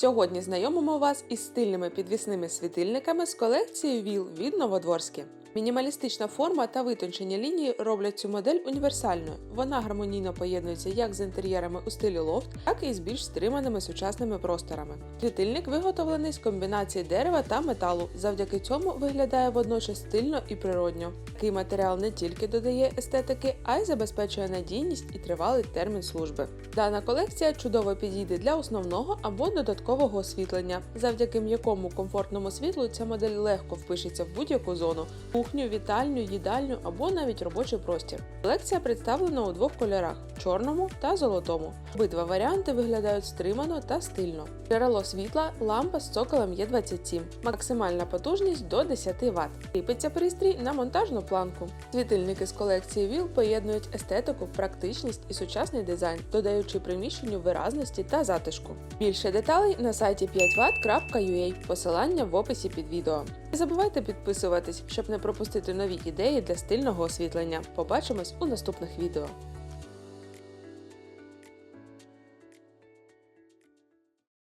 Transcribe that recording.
Сьогодні знайомимо вас із стильними підвісними світильниками з колекції ВІЛ від Новодворське. Мінімалістична форма та витончені лінії роблять цю модель універсальною. Вона гармонійно поєднується як з інтер'єрами у стилі лофт, так і з більш стриманими сучасними просторами. Світильник виготовлений з комбінації дерева та металу. Завдяки цьому виглядає водночас стильно і природньо. Такий матеріал не тільки додає естетики, а й забезпечує надійність і тривалий термін служби. Дана колекція чудово підійде для основного або додаткового освітлення. Завдяки м'якому комфортному світлу ця модель легко впишеться в будь-яку зону кухню, вітальню, їдальню або навіть робочий простір. Колекція представлена у двох кольорах чорному та золотому. Обидва варіанти виглядають стримано та стильно. Джерело світла лампа з цоколем Є27, максимальна потужність до 10 Вт. Кріпиться пристрій на монтажну планку. Світильники з колекції ВІЛ поєднують естетику, практичність і сучасний дизайн, додаючи приміщенню виразності та затишку. Більше деталей на сайті 5watt.ua, посилання в описі під відео. Не забувайте підписуватись, щоб не пропустити нові ідеї для стильного освітлення. Побачимось у наступних відео.